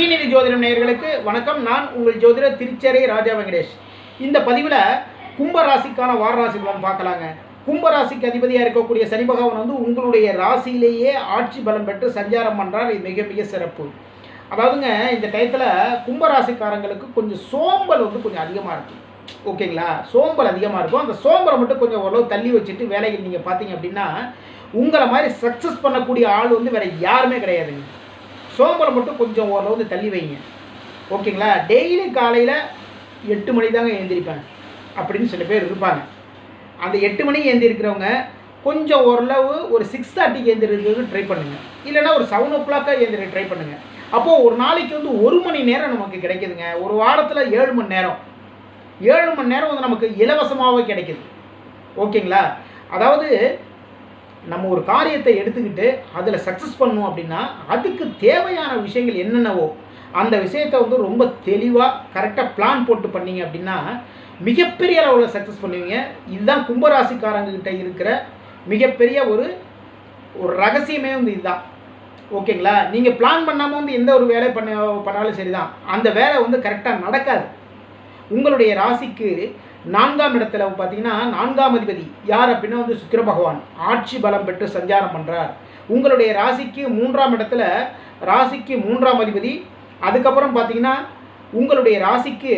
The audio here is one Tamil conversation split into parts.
ஸ்ரீநிதி ஜோதிடம் நேயர்களுக்கு வணக்கம். நான் உங்கள் ஜோதிடர் திருச்சேரை ராஜா வெங்கடேஷ். இந்த பதிவில் கும்பராசிக்கான வார ராசி பலன் பார்க்கலாங்க. கும்பராசிக்கு அதிபதியாக இருக்கக்கூடிய சனி பகவான் வந்து உங்களுடைய ராசியிலேயே ஆட்சி பலம் பெற்று சஞ்சாரம் பண்ணுறார் இது மிக மிக சிறப்பு. அதாவதுங்க இந்த டயத்தில் கும்பராசிக்காரங்களுக்கு கொஞ்சம் சோம்பல் வந்து கொஞ்சம் அதிகமாக இருக்கும் ஓகேங்களா? சோம்பல் அதிகமாக இருக்கும். அந்த சோம்பலை மட்டும் கொஞ்சம் ஓரளவு தள்ளி வச்சுட்டு வேலைகள் நீங்கள் பார்த்தீங்க அப்படின்னா உங்களை மாதிரி சக்ஸஸ் பண்ணக்கூடிய ஆள் வந்து வேறு யாருமே கிடையாதுங்க. சோம்பலை மட்டும் கொஞ்சம் ஓரளவு வந்து தள்ளி வைங்க. ஓகேங்களா? டெய்லி காலையில் எட்டு மணி தாங்க எழுந்திருப்பேன். அப்படின்னு சில பேர் இருப்பாங்க. அந்த எட்டு மணிக்கு எழுந்திருக்கிறவங்க கொஞ்சம் ஓரளவு ஒரு சிக்ஸ் தேர்ட்டிக்கு எழுந்திருக்கிறதுக்கு ட்ரை பண்ணுங்கள் இல்லைன்னா ஒரு செவன் ஓ கிளாக்காக எழுந்திரி ட்ரை பண்ணுங்கள் அப்போது ஒரு நாளைக்கு வந்து ஒரு மணி நேரம் நமக்கு கிடைக்கிதுங்க. ஒரு வாரத்தில் ஏழு மணி நேரம். ஏழு மணி நேரம் வந்து நமக்கு இலவசமாகவே கிடைக்கிது. ஓகேங்களா? அதாவது நம்ம ஒரு காரியத்தை எடுத்துக்கிட்டு அதில் சக்ஸஸ் பண்ணோம் அப்படின்னா அதுக்கு தேவையான விஷயங்கள் என்னென்னவோ அந்த விஷயத்தை வந்து ரொம்ப தெளிவாக கரெக்டாக பிளான் போட்டு பண்ணீங்க அப்படின்னா மிகப்பெரிய அளவில் சக்ஸஸ் பண்ணுவீங்க. இதுதான் கும்பராசிக்காரங்கக்கிட்ட இருக்கிற மிகப்பெரிய ஒரு ஒரு ரகசியமே வந்து இதுதான். ஓகேங்களா நீங்கள் பிளான் பண்ணாமல் வந்து எந்த ஒரு வேலை பண்ண பண்ணாலும் சரி தான் அந்த வேலை வந்து கரெக்டாக நடக்காது. உங்களுடைய ராசிக்கு நான்காம் இடத்துல பார்த்தீங்கன்னா நான்காம் அதிபதி யார் அப்படின்னா வந்து சுக்கிர பகவான். ஆட்சி பலம் பெற்று சஞ்சாரம் பண்ணுறார் உங்களுடைய ராசிக்கு மூன்றாம் இடத்துல ராசிக்கு மூன்றாம் அதிபதி. அதுக்கப்புறம் பார்த்தீங்கன்னா உங்களுடைய ராசிக்கு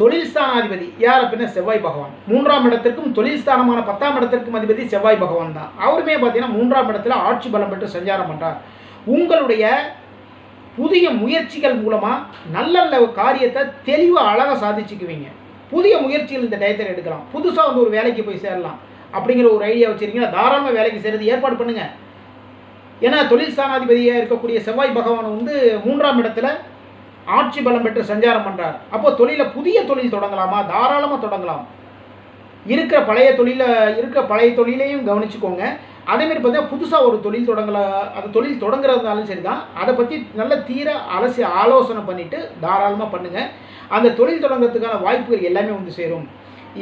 தொழில் ஸ்தானாதிபதி யார் அப்படின்னா செவ்வாய் பகவான். மூன்றாம் இடத்திற்கும் தொழில் ஸ்தானமான பத்தாம் இடத்திற்கும் அதிபதி செவ்வாய் பகவான் தான். அவருமே பார்த்தீங்கன்னா மூன்றாம் இடத்துல ஆட்சி பலம் பெற்று சஞ்சாரம் பண்ணுறார் உங்களுடைய புதிய முயற்சிகள் மூலமாக நல்ல நல்ல காரியத்தை தெளிவாக அழகாக சாதிச்சுக்குவீங்க. புதிய முயற்சியில் இந்த டயத்தில் எடுக்கலாம். புதுசாக வந்து ஒரு வேலைக்கு போய் சேரலாம். அப்படிங்கிற ஒரு ஐடியா வச்சுருக்கீங்கன்னா தாராளமாக வேலைக்கு சேர்றது ஏற்பாடு பண்ணுங்கள் ஏன்னா தொழில் ஸ்தானாதிபதியாக இருக்கக்கூடிய செவ்வாய் பகவான் வந்து மூன்றாம் இடத்துல ஆட்சி பலம் பெற்று சஞ்சாரம் பண்ணுறார் அப்போ தொழிலை புதிய தொழில் தொடங்கலாமா? தாராளமாக தொடங்கலாம். இருக்கிற பழைய தொழிலை இருக்கிற பழைய தொழிலையும் கவனிச்சுக்கோங்க. அதேமாரி பார்த்தீங்கன்னா புதுசாக ஒரு தொழில் தொடங்கல அந்த தொழில் தொடங்குறதுனாலும் சரி தான் அதை பற்றி நல்ல தீர அலசி ஆலோசனை பண்ணிவிட்டு தாராளமாக பண்ணுங்கள் அந்த தொழில் தொடங்குறதுக்கான வாய்ப்புகள் எல்லாமே வந்து சேரும்.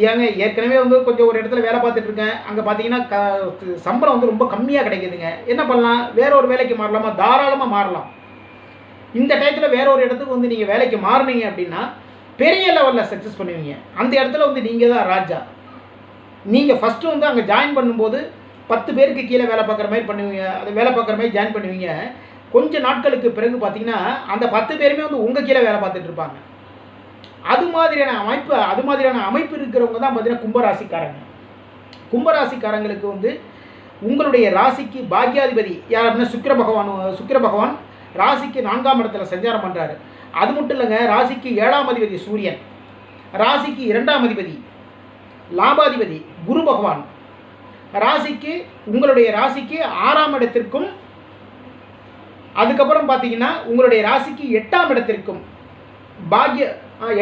ஏங்க ஏற்கனவே வந்து கொஞ்சம் ஒரு இடத்துல வேலை பார்த்துட்டு இருக்கேன். அங்கே பார்த்தீங்கன்னா க சம்பளம் வந்து ரொம்ப கம்மியாக கிடைக்குதுங்க. என்ன பண்ணலாம்? வேற ஒரு வேலைக்கு மாறலாமா? தாராளமாக மாறலாம். இந்த டயத்தில் வேற ஒரு இடத்துக்கு வந்து நீங்கள் வேலைக்கு மாறுனீங்க அப்படின்னா பெரிய லெவலில் சக்ஸஸ் பண்ணுவீங்க. அந்த இடத்துல வந்து நீங்கள் தான் ராஜா. நீங்கள் ஃபஸ்ட்டு வந்து அங்கே ஜாயின் பண்ணும்போது பத்து பேருக்கு கீழே வேலை பார்க்குற மாதிரி பண்ணுவீங்க அது வேலை பார்க்குற மாதிரி ஜாயின் பண்ணுவீங்க. கொஞ்ச நாட்களுக்கு பிறகு பார்த்தீங்கன்னா அந்த பத்து பேருமே வந்து உங்கள் கீழே வேலை பார்த்துட்டு இருப்பாங்க. அது மாதிரியான அமைப்பு அது மாதிரியான அமைப்பு இருக்கிறவங்க தான் பார்த்தீங்கன்னா கும்பராசிக்காரங்க. கும்பராசிக்காரங்களுக்கு வந்து உங்களுடைய ராசிக்கு பாக்யாதிபதி யார் அப்படின்னா சுக்கிர பகவான் சுக்கர பகவான் ராசிக்கு நான்காம் இடத்துல சஞ்சாரம் பண்ணுறாரு அது மட்டும் இல்லைங்க ராசிக்கு ஏழாம் அதிபதி சூரியன் ராசிக்கு இரண்டாம் அதிபதி லாபாதிபதி குரு பகவான். ராசிக்கு உங்களுடைய ராசிக்கு ஆறாம் இடத்திற்கும் அதுக்கப்புறம் பார்த்தீங்கன்னா உங்களுடைய ராசிக்கு எட்டாம் இடத்திற்கும் பாக்ய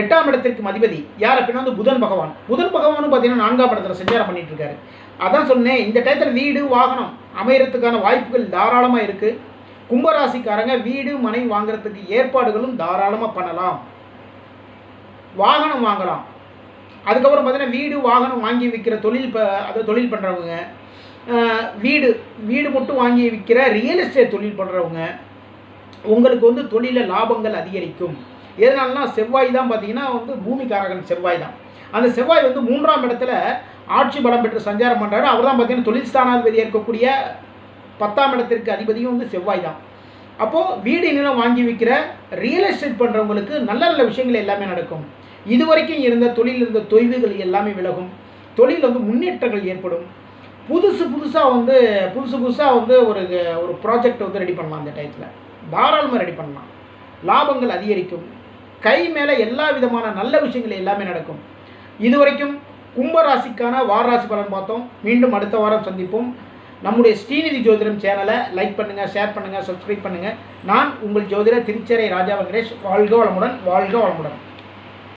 எட்டாம் இடத்திற்கும் அதிபதி யார் அப்படின்னா வந்து புதன் பகவான். புதன் பகவானும் பார்த்தீங்கன்னா நான்காம் இடத்துல சஞ்சாரம் பண்ணிட்டு இருக்காரு அதான் சொன்னேன் இந்த டயத்தில் வீடு வாகனம் அமையறதுக்கான வாய்ப்புகள் தாராளமாக இருக்குது கும்பராசிக்காரங்க வீடு மனை வாங்குறதுக்கு ஏற்பாடுகளும் தாராளமாக பண்ணலாம். வாகனம் வாங்கலாம். அதுக்கப்புறம் பார்த்தீங்கன்னா வீடு வாகனம் வாங்கி விற்கிற தொழில் ப அதை தொழில் பண்ணுறவங்க வீடு வீடு மட்டும் வாங்கி விற்கிற ரியல் எஸ்டேட் தொழில் பண்ணுறவங்க உங்களுக்கு வந்து தொழிலில் லாபங்கள் அதிகரிக்கும். எதனாலனா செவ்வாய் தான் பார்த்தீங்கன்னா வந்து பூமிக்காரகன் செவ்வாய் தான். அந்த செவ்வாய் வந்து மூன்றாம் இடத்துல ஆட்சி பலம் பெற்று சஞ்சாரம் பண்ணுறாரு அவர் தான் பார்த்தீங்கன்னா தொழில் ஸ்தானாதிபதியாக இருக்கக்கூடிய பத்தாம் இடத்திற்கு அதிபதியும் வந்து செவ்வாய் தான். அப்போது வீடு நிலம் வாங்கி விற்கிற ரியல் எஸ்டேட் பண்ணுறவங்களுக்கு நல்ல நல்ல விஷயங்கள் எல்லாமே நடக்கும். இதுவரைக்கும் இருந்த தொழிலில் இருந்த தொய்வுகள் எல்லாமே விலகும். தொழில் வந்து முன்னேற்றங்கள் ஏற்படும். புதுசு புதுசாக வந்து புதுசு புதுசாக வந்து ஒரு ஒரு ப்ராஜெக்ட் வந்து ரெடி பண்ணலாம் அந்த டயத்தில் தாராளமாக ரெடி பண்ணலாம். லாபங்கள் அதிகரிக்கும். கை மேலே எல்லா விதமான நல்ல விஷயங்கள் எல்லாமே நடக்கும். இதுவரைக்கும் கும்பராசிக்கான வாராசி பலன் பார்த்தோம். மீண்டும் அடுத்த வாரம் சந்திப்போம். நம்முடைய ஸ்ரீநிதி ஜோதிடம் சேனலை லைக் பண்ணுங்கள் ஷேர் பண்ணுங்கள் சப்ஸ்கிரைப் பண்ணுங்கள் நான் உங்கள் ஜோதிடர் திருச்சேரை ராஜா வெங்கடேஷ். வாழ்க வளமுடன் வாழ்க வளமுடன்.